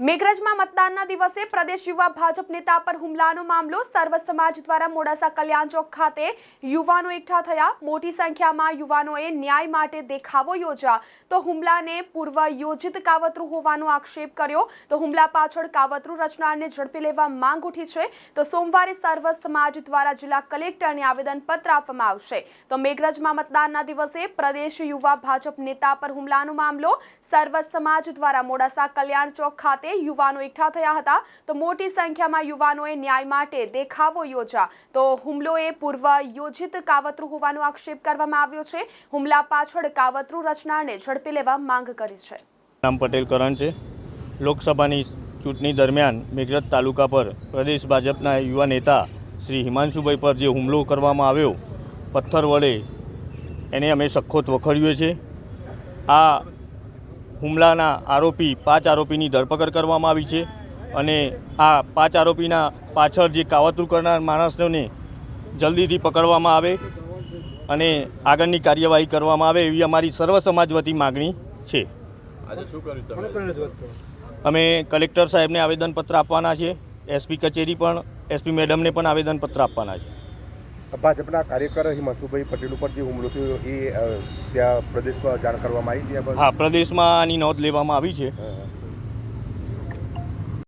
મેઘરજમાં મતદાનના દિવસે પ્રદેશ યુવા ભાજપ નેતા પર હુમલાનો મામલો સર્વ સમાજ દ્વારા મોડાસા કલ્યાણ ચોક ખાતે યુવાનો એકઠા થયા. મોટી સંખ્યામાં યુવાનોએ ન્યાય માટે દેખાવો યોજ્યા. તો હુમલાને પૂર્વ યોજિત કાવતરું હોવાનો આક્ષેપ કર્યો. તો હુમલા પાછળ કાવતરું રચનારને ઝડપી લેવા માંગ ઉઠી છે. તો સોમવારે સર્વ સમાજ દ્વારા જિલ્લા કલેક્ટરને આવેદનપત્ર આપવામાં આવશે. તો મેઘરજમાં મતદાનના દિવસે પ્રદેશ યુવા ભાજપ નેતા પર હુમલાનો મામલો સર્વ સમાજ દ્વારા મોડાસા કલ્યાણ ચોક ખાતે યુવાનો એકઠા થયા હતા. તો મોટી સંખ્યામાં યુવાનોએ ન્યાય માટે દેખાવો યોજા તો હુમલોએ પૂર્વ યોજિત કાવતરું હોવાનો આક્ષેપ કરવામાં આવ્યો છે. હુમલા પાછળ કાવતરું રચનાને ઝડપી લેવા માંગ કરી છે. નામ પટેલ કરણ છે. લોકસભાની ચૂંટણી દરમિયાન મેઘરજ તાલુકા પર પ્રદેશ ભાજપના યુવા નેતા શ્રી હિમાંશુભાઈ પર જે હુમલો કરવામાં આવ્યો, પથ્થર વડે એને અમે સખોત વખોડ્યો છે. આ હુમલાના આરોપી પાંચ આરોપીની ધરપકડ કરવામાં આવી છે અને આ પાંચ આરોપીના પાછળ જે કાવતરું કરનાર માણસોને જલ્દીથી પકડવામાં આવે અને આગળની કાર્યવાહી કરવામાં આવે એવી અમારી સર્વ સમાજ વતી માગણી છે. અમે કલેક્ટર સાહેબને આવેદનપત્ર આપવાના છે એસપી કચેરી પણ એસપી મેડમને પણ આવેદનપત્ર આપવાના છે. ભાજપના કાર્યકર હિમાંશુભાઈ પટેલ ઉપર જે હુમલો થયો એ ત્યાં પ્રદેશમાં જાણ કરવામાં આવી છે? હા પ્રદેશમાં આની નોંધ લેવામાં આવી છે.